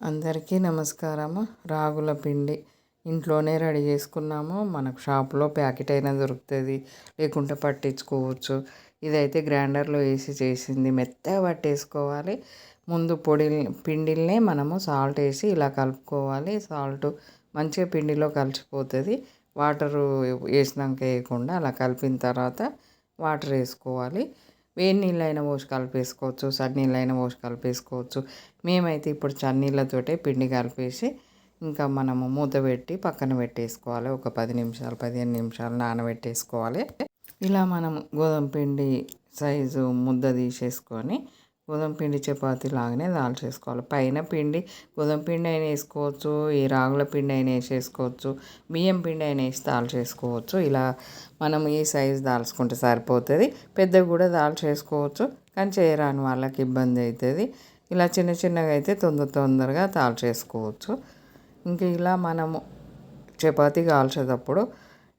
అందరికీ నమస్కారము. రాగుల పిండి ఇంట్లోనే రెడీ చేసుకున్నాము. మనకు షాప్లో ప్యాకెట్ అయినా దొరుకుతుంది. లేకుంటే పట్టించుకోవచ్చు. ఇదైతే గ్రైండర్లో వేసి చేసింది. మెత్తగా పట్టేసుకోవాలి. ముందు పొడి పిండిల్నే మనము సాల్ట్ వేసి ఇలా కలుపుకోవాలి. సాల్ట్ మంచిగా పిండిలో కలిసిపోతుంది. వాటరు వేసినాక వేయకుండా అలా కలిపిన తర్వాత వాటర్ వేసుకోవాలి. వేడి నీళ్ళైనా పోసి కలిపేసుకోవచ్చు చన్నీళ్ళైనా పోసి కలిపేసుకోవచ్చు మేమైతే ఇప్పుడు చన్నీళ్ళతోటే పిండి కలిపేసి ఇంకా మనము మూత పెట్టి పక్కన పెట్టేసుకోవాలి. ఒక పది నిమిషాలు పదిహేను నిమిషాలు నానబెట్టేసుకోవాలి. ఇలా మనం గోధుమ పిండి సైజు ముద్ద తీసేసుకొని గోధుమ పిండి చపాతీ లాగానే దాల్చేసుకోవాలి. పైన పిండి గోధుమ పిండి అయినా వేసుకోవచ్చు ఈ రాగుల పిండి అయినా వేసేసుకోవచ్చు బియ్యం పిండి అయినా వేసి దాల్చేసుకోవచ్చు. ఇలా మనం ఈ సైజు దాల్చుకుంటే సరిపోతుంది. పెద్దగా కూడా దాల్చేసుకోవచ్చు కానీ చేయరాని వాళ్ళకి ఇబ్బంది అవుతుంది. ఇలా చిన్న చిన్నగా అయితే తొందర తొందరగా దాల్చేసుకోవచ్చు. ఇంకా ఇలా మనము చపాతీ కాల్చేటప్పుడు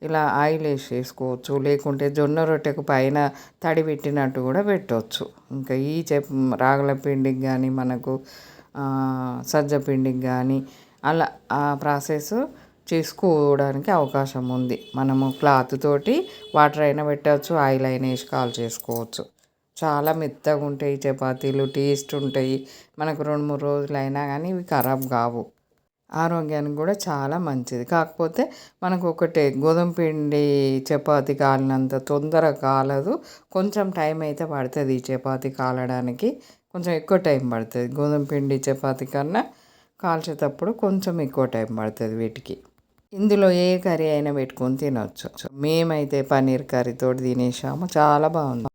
ఇలా ఆయిల్ వేసి వేసుకోవచ్చు. లేకుంటే జొన్న రొట్టెకు పైన తడి పెట్టినట్టు కూడా పెట్టవచ్చు ఇంకా ఈ చెప్ రాగుల పిండికి కానీ మనకు సజ్జ పిండికి కానీ అలా ఆ ప్రాసెస్ చేసుకోవడానికి అవకాశం ఉంది. మనము క్లాత్ తోటి వాటర్ అయినా పెట్టవచ్చు ఆయిల్ అయినా వేసి కాల్ చేసుకోవచ్చు. చాలా మెత్తగా ఉంటాయి చపాతీలు టేస్ట్ ఉంటాయి. మనకు రెండు మూడు రోజులైనా కానీ ఇవి ఖరాబ్ కావు. ఆరోగ్యానికి కూడా చాలా మంచిది. కాకపోతే మనకు ఒకటే గోధుమ పిండి చపాతి కాలినంత తొందరగా కాలదు. కొంచెం టైం అయితే పడుతుంది ఈ చపాతి కాలడానికి. కొంచెం ఎక్కువ టైం పడుతుంది. గోధుమ పిండి చపాతి కన్నా కాల్చేటప్పుడు కొంచెం ఎక్కువ టైం పడుతుంది వీటికి. ఇందులో ఏ కర్రీ అయినా పెట్టుకొని తినవచ్చు మేమైతే పన్నీర్ కర్రీతో తినేసాము. చాలా బాగుంది.